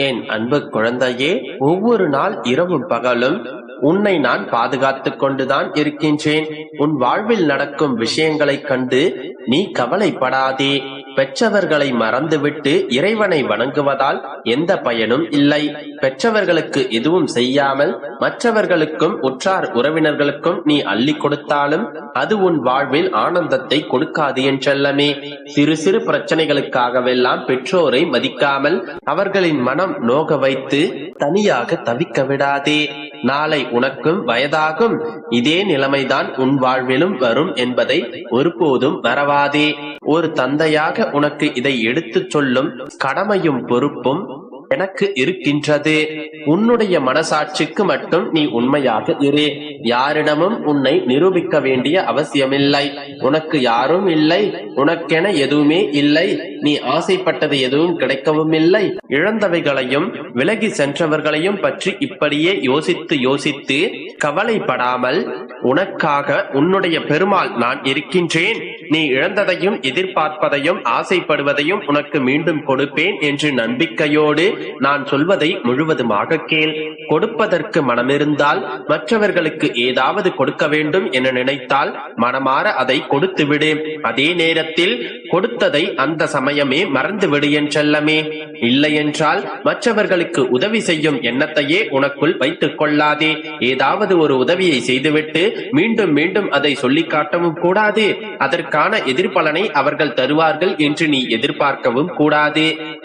என் அன்பு குழந்தையே ஒவ்வொரு நாள் இரவும் பகலும் உன்னை நான் பாதுகாத்துக் கொண்டுதான் இருக்கின்றேன். உன் வாழ்வில் நடக்கும் விஷயங்களைக் கண்டு நீ கவலைப்படாதே. பெற்றவர்களை மறந்துவிட்டு இறைவனை வணங்குவதால் எந்த பயனும் இல்லை. பெற்றவர்களுக்கு எதுவும் செய்யாமல் மற்றவர்களுக்கும் உற்றார் உறவினர்களுக்கும் நீ அள்ளி கொடுத்தாலும் அது உன் வாழ்வில் ஆனந்தத்தை கொடுக்காது என்றல்லமே சிறு சிறு பிரச்சனைகளுக்காகவெல்லாம் பெற்றோரை மதிக்காமல் அவர்களின் மனம் நோக வைத்து தனியாக தவிக்க விடாதே. நாளை உனக்கும் வயதாகும். இதே நிலைமைதான் உன் வாழ்விலும் வரும் என்பதை ஒருபோதும் மறவாதே. ஒரு தந்தையாக உனக்கு இதை எடுத்துச் சொல்லும் கடமையும் பொறுப்பும் எனக்கு இருக்கின்றது. உன்னுடைய மனசாட்சிக்கு மட்டும் நீ உண்மையாக இரு. யாரிடமும் உன்னை நிரூபிக்க வேண்டிய அவசியமில்லை. உனக்கு யாரும் இல்லை. உனக்கென எதுவுமே இல்லை. நீ ஆசைப்பட்டது எதுவும் கிடைக்கவும் இல்லை. இழந்தவைகளையும் விலகி சென்றவர்களையும் பற்றி இப்படியே யோசித்து யோசித்து கவலைப்படாமல் உனக்காக உன்னுடைய பெருமாள் நான் இருக்கின்றேன். நீ இழந்ததையும் எதிர்பார்ப்பதையும் ஆசைப்படுவதையும் உனக்கு மீண்டும் கொடுப்பேன் என்று நம்பிக்கையோடு நான் சொல்வதை முழுவதுமாக கேள். கொடுப்பதற்கு மனமிருந்தால் மற்றவர்களுக்கு ஏதாவது கொடுக்க வேண்டும் என நினைத்தால் மனமாற அதை கொடுத்து விடு அதே நேரத்தில் கொடுத்ததை அந்த சமயமே மறந்து விடு என்றல்லமே இல்லையென்றால் மற்றவர்களுக்கு உதவி செய்யும் எண்ணத்தையே உனக்குள் வைத்துக் கொள்ளாதே. ஏதாவது ஒரு உதவியை செய்துவிட்டு மீண்டும் மீண்டும் அதை சொல்லிக் காட்டவும் கூடாது. அதற்கு அதற்கான எதிர்பலனை அவர்கள் தருவார்கள் என்று நீ எதிர்பார்க்கவும் கூடாது.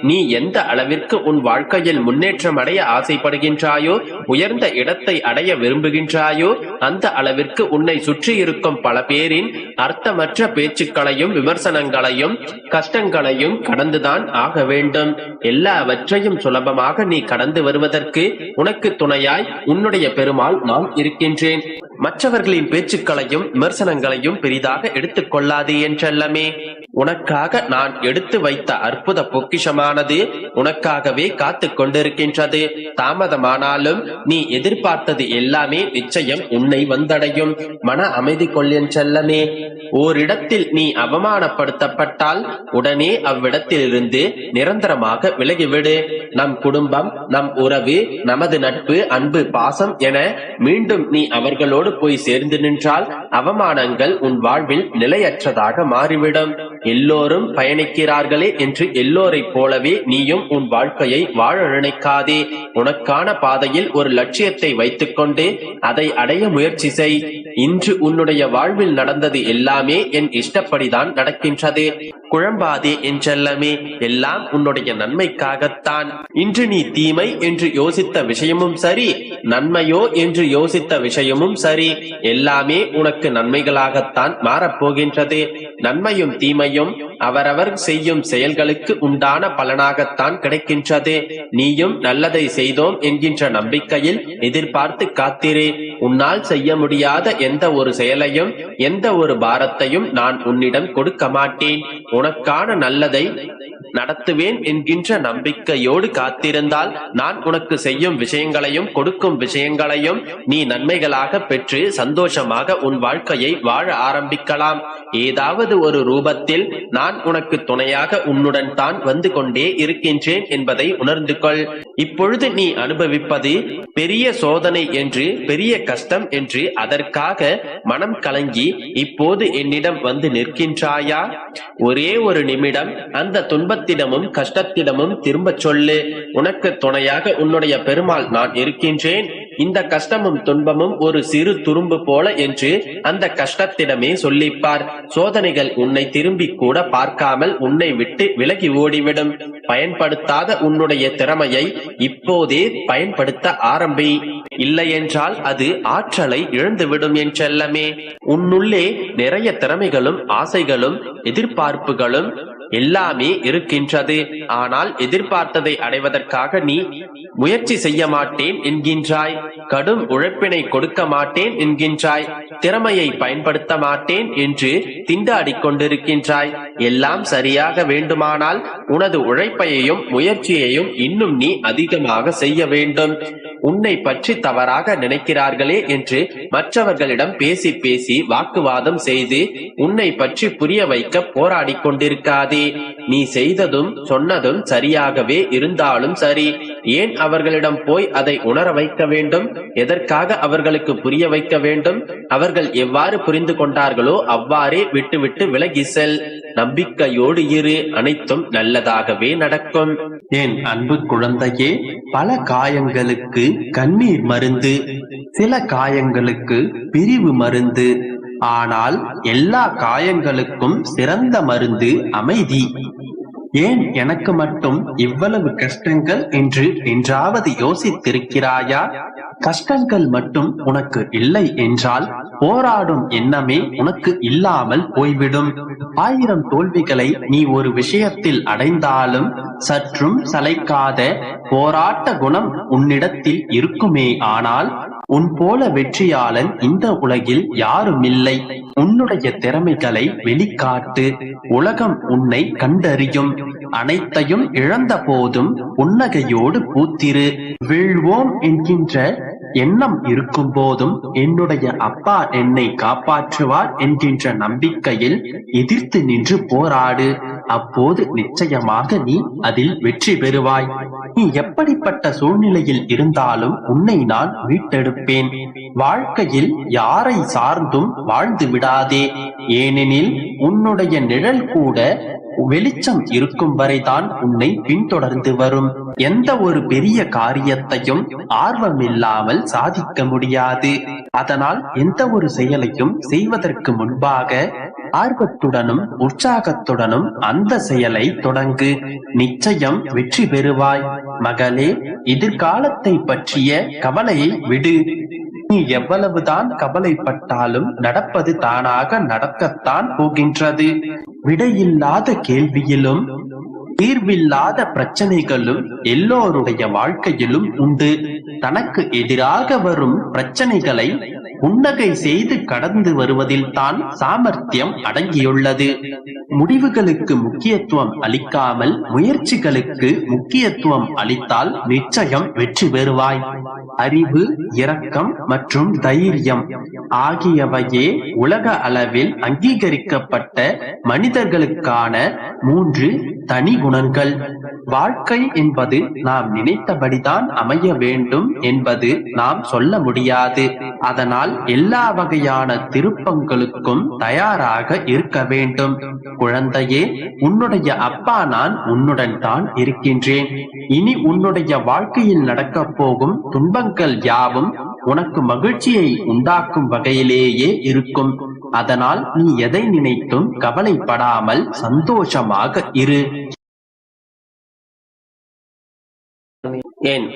நீ எந்த அளவிற்கு உன் வாழ்க்கையில் முன்னேற்றம் அடைய ஆசைப்படுகின்றாயோ உயர்ந்த இடத்தை அடைய விரும்புகின்றாயோ அந்த அளவிற்கு உன்னை சுற்றி இருக்கும் பல பேரின் அர்த்தமற்ற பேச்சுக்களையும் விமர்சனங்களையும் கஷ்டங்களையும் கடந்துதான் ஆக வேண்டும். எல்லாவற்றையும் சுலபமாக நீ கடந்து வருவதற்கு உனக்கு துணையாய் உன்னுடைய பெருமாள் நான் இருக்கின்றேன். மற்றவர்களின் பேச்சுக்களையும் விமர்சனங்களையும் பெரிதாக எடுத்துக் கொள்ளாதே என்றல்லமே. உனக்காக நான் எடுத்து வைத்த அற்புத பொக்கிஷமானது உனக்காகவே காத்து கொண்டிருக்கின்றது. தாமதமானாலும் நீ எதிர்பார்த்தது எல்லாமே நிச்சயம் உன்னை வந்தடையும். மன அமைதி கொள்ளேன் செல்லமே. ஓரிடத்தில் நீ அவமானப்படுத்தப்பட்டால் உடனே அவ்விடத்திலிருந்து நிரந்தரமாக விலகிவிடு. நம் குடும்பம் நம் உறவு நமது நட்பு அன்பு பாசம் என மீண்டும் நீ அவர்களோடு போய் சேர்ந்து நின்றால் அவமானங்கள் உன் வாழ்வில் நிலையற்றதாக மாறிவிடும். எல்லோரும் பயணிக்கிறார்களே என்று எல்லோரைப் போலவே நீயும் உன் வாழ்க்கையை வாழ நினைக்காதே. உனக்கான பாதையில் ஒரு லட்சியத்தை வைத்துக்கொண்டு அதை அடைய முயற்சி செய். இன்று உன்னுடைய வாழ்வில் நடந்தது எல்லாமே என் இஷ்டப்படிதான் நடக்கின்றது. குழம்பாதே என்றெல்லாமே எல்லாம் உன்னுடைய நன்மைக்காகத்தான். இன்று நீ தீமை என்று யோசித்த விஷயமும் சரி நன்மையோ என்று யோசித்த விஷயமும் சரி எல்லாமே உனக்கு நன்மைகளாகத்தான் மாறப்போகின்றது. நன்மையும் தீமையும் அவரவர் செய்யும் செயல்களுக்கு உண்டான பலனாகத்தான் கிடைக்கின்றது. நீயும் நல்லதை செய்தோம் என்கின்ற நம்பிக்கையில் எதிர்பார்த்து காத்திரே. உன்னால் செய்ய முடியாத எந்த ஒரு செயலையும் எந்த ஒரு பாரத்தையும் நான் உன்னிடம் கொடுக்க மாட்டேன் உனக்கான நல்லதை நடத்துவேன் என்கின்ற நம்பிக்கையோடு காத்திருந்தால் நான் உனக்கு செய்யும் விஷயங்களையும் கொடுக்கும் விஷயங்களையும் நீ நன்மைகளாக பெற்று சந்தோஷமாக உன் வாழ்க்கையை வாழ ஆரம்பிக்கலாம். ஏதாவது ஒரு ரூபத்தில் நான் உனக்கு துணையாக உன்னுடன் தான் வந்து கொண்டே இருக்கின்றேன் என்பதை உணர்ந்து கொள். இப்பொழுது நீ அனுபவிப்பது பெரிய சோதனை என்று பெரிய கஷ்டம் என்று அதற்காக மனம் கலங்கி இப்போது என்னிடம் வந்து நிற்கின்றாயா? ஒரே ஒரு நிமிடம் அந்த துன்பத்தை துன்பத்திடமும் கஷ்டத்திடமும் திரும்பச் சொல்லு. உனக்கு துணையாக உன்னுடைய பெருமாள் நான் இருக்கின்றேன். இந்த கஷ்டமும் துன்பமும் ஒரு சிறு துரும்பு போல என்று அந்த கஷ்டத்திடமே சொல்லிப்பார். சோதனைகள் உன்னை திரும்பி கூட பார்க்காமல் உன்னை விட்டு விலகி ஓடிவிடும். பயன்படுத்தாத உன்னுடைய திறமையை இப்போதே பயன்படுத்த ஆரம்பி. இல்லையென்றால் அது ஆற்றலை இழந்துவிடும் என்றெல்லமே உன்னுள்ளே நிறைய திறமைகளும் ஆசைகளும் எதிர்பார்ப்புகளும் எல்லாமே இருக்கின்றது. ஆனால் எதிர்பார்த்ததை அடைவதற்காக நீ முயற்சி செய்ய மாட்டேன் என்கின்றாய். கடும் உழைப்பினை கொடுக்க மாட்டேன் என்கின்றாய். திறமையை பயன்படுத்த மாட்டேன் என்று திண்டாடிக் கொண்டிருக்கின்றாய். எல்லாம் சரியாக வேண்டுமானால் உனது உழைப்பையும் முயற்சியையும் இன்னும் நீ அதிகமாக செய்ய வேண்டும். உன்னை பற்றி தவறாக நினைக்கிறார்களே என்று மற்றவர்களிடம் பேசி பேசி வாக்குவாதம் செய்து உன்னை பற்றி புரிய வைக்க போராடிக் கொண்டிருக்காதே. நீ செய்ததும் சொன்னதும் சரியாகவே இருந்தாலும் சரி. ஏன் அவர்களிடம் போய் அதை உணர வைக்க வேண்டும்? எதற்காக அவர்களுக்கு புரிய வைக்க வேண்டும்? அவர்கள் எவ்வாறு புரிந்து கொண்டார்களோ அவ்வாறே விட்டுவிட்டு விலகி செல். நம்பிக்கையோடு இரு அனைத்தும் நல்லதாகவே நடக்கும். என் அன்பு குழந்தையே பல காயங்களுக்கு கண்ணீர் மருந்து சில காயங்களுக்கு பிரிவு மருந்து. ஆனால் எல்லா காயங்களுக்கும் சிறந்த மருந்து அமைதி. ஏன் எனக்கு மட்டும் இவ்வளவு கஷ்டங்கள் என்று என்றாவது யோசித்திருக்கிறாயா? கஷ்டங்கள் மட்டும் உனக்கு இல்லை என்றால் போராடும் எண்ணமே உனக்கு இல்லாமல் போய்விடும். ஆயிரம் தோல்விகளை நீ ஒரு விஷயத்தில் அடைந்தாலும் சற்றும் சளைக்காத போராட்ட குணம் உன்னிடத்தில் இருக்குமே ஆனால் உன் போல வெற்றியாளன் இந்த உலகில் யாரும் இல்லை உன்னுடைய திறமைகளை வெளிக்காட்டு உலகம் உன்னை கண்டறியும். அனைத்தையும் இழந்த போதும் புன்னகையோடு பூத்திரு. வீழ்வோம் என்கின்ற எண்ணம் இருக்கும் போதும் என்னுடைய அப்பா என்னை காப்பாற்றுவார் என்கின்ற நம்பிக்கையில் எதிர்த்து நின்று போராடு. அப்போது நிச்சயமாக நீ அதில் வெற்றி பெறுவாய். நீ எப்படிப்பட்ட சூழ்நிலையில் இருந்தாலும் உன்னை நான் மீட்டெடுப்பேன். வாழ்க்கையில் யாரை சார்ந்தும் வாழ்ந்து விடாதே. ஏனெனில் உன்னுடைய நிழல் கூட வெளிச்சம் இருக்கும் வரைதான் உன்னை பின்தொடர்ந்து வரும். எந்த ஒரு பெரிய காரியத்தையும் ஆர்வமில்லாமல் சாதிக்க முடியாது. அதனால் எந்த ஒரு செயலையும் செய்வதற்கு முன்பாக ஆர்வத்துடனும் உற்சாகத்துடனும் அந்த செயலை தொடங்கு. நிச்சயம் வெற்றி பெறுவாய். மகளே எதிர்காலத்தை பற்றிய கவலையை விடு. நீ எவ்வளவுதான் கவலைப்பட்டாலும் நடப்பது தானாக நடக்கத்தான் போகின்றது. விடையில்லாத கேள்வியிலும் தீர்வில்லாத பிரச்சனைகளும் எல்லோருடைய வாழ்க்கையிலும் உண்டு. தனக்கு எதிராக வரும் பிரச்சனைகளை புன்னகை செய்து கடந்து வருவதில் தான் சாமர்த்தியம் அடங்கியுள்ளது. முடிவுகளுக்கு முக்கியத்துவம் அளிக்காமல் முயற்சிகளுக்கு முக்கியத்துவம் அளித்தால் நிச்சயம் வெற்றி பெறுவாய். அறிவு இரக்கம் மற்றும் தைரியம் ஆகியவையே உலக அளவில் அங்கீகரிக்கப்பட்ட மனிதர்களுக்கான மூன்று தனி குணங்கள். வாழ்க்கை என்பது நாம் நினைத்தபடிதான் அமைய வேண்டும் என்பது நாம் சொல்ல முடியாது. அதனால் எல்லா வகையான திருப்பங்களுக்கும் தயாராக இருக்க வேண்டும். குழந்தையே உன்னுடைய அப்பா நான் உன்னுடன் தான் இருக்கின்றேன். இனி உன்னுடைய வாழ்க்கையில் நடக்கப் போகும் துன்பங்கள் யாவும் உனக்கு மகிழ்ச்சியை உண்டாக்கும் வகையிலேயே இருக்கும். அதனால் நீ எதை நினைத்தும் கவலைப்படாமல் சந்தோஷமாக இரு. ஏன்?